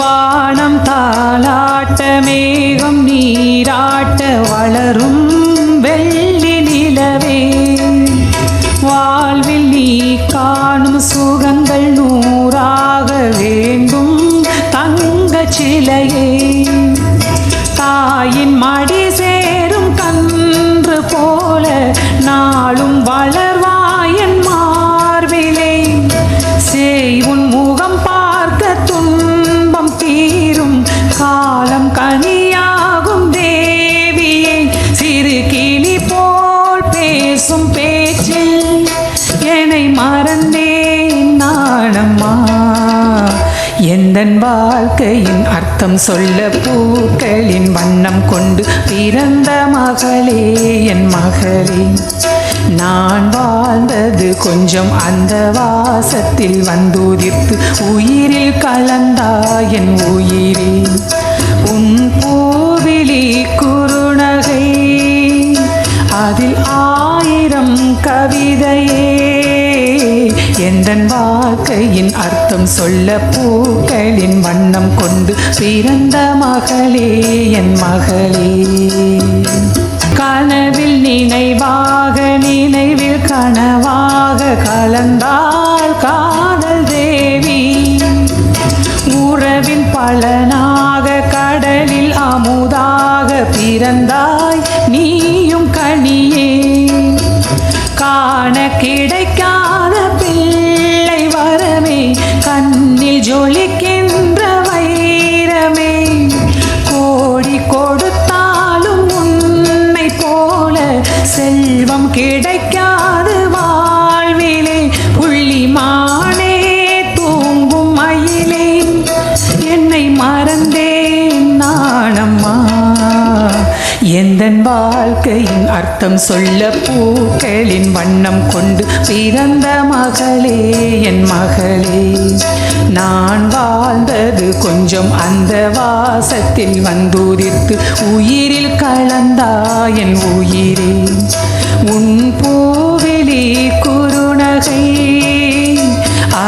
வானம் தாளாட்ட மேகம் நீராட்ட வளரும் வெள்ளி நிலவே. வாழ்வில் நீ காணும் சுகங்கள் நூறாக வேண்டும் தங்க சிலையே. தாயின் மடி காலம் கனியாகும் தேவியை சிறு கிளி போல் பேசும் பேச்சில் என்னை மறந்தேன் நானம்மா எந்தன் வாழ்க்கையின் அர்த்தம் சொல்ல பூக்களின் வண்ணம் கொண்டு பிறந்த மகளே என் மகளே. நான் வாழ்ந்தது கொஞ்சம் அந்த வாசத்தில் வந்துதிர்த்து உயிரில் கலந்தா என் உயிரே. எந்தன் வாழ்க்கையின் அர்த்தம் சொல்ல பூக்களின் வண்ணம் கொண்டு பிறந்த மகளே என் மகளே. கனவில் நினைவாக நினைவில் கனவாக கலந்தாள் காதல் தேவி. உறவின் பலனாக கடலில் அமுதாக பிறந்தாய் செல்வம் கிடைக்காது வாழ்விலே. புள்ளிமானே தூங்கும் மயிலே. என்னை மறந்தேன் நானம்மா. எந்த வாழ்க்கையின் அர்த்தம் சொல்ல பூக்களின் வண்ணம் கொண்டு பிறந்த மகளே என் மகளே. நான் வந்தது கொஞ்சம் அந்த வாசத்தில் வந்துதிர்த்து உயிரில் கலந்தா என் உயிரே. உன் பூவிலி குறுநகை.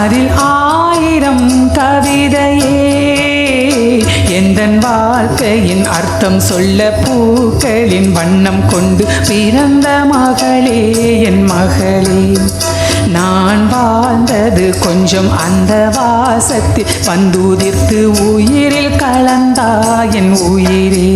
அதில் ஆயிரம் கவிதையே எந்தன் வாழ்க்கையின் அர்த்தம் சொல்ல பூக்களின் வண்ணம் கொண்டு பிறந்த மகளே என் மகளே. நான் வாழ்ந்தது கொஞ்சம் அந்த வாசத்தில் வந்துதிர்த்து உயிரில் கலந்தா என் உயிரே.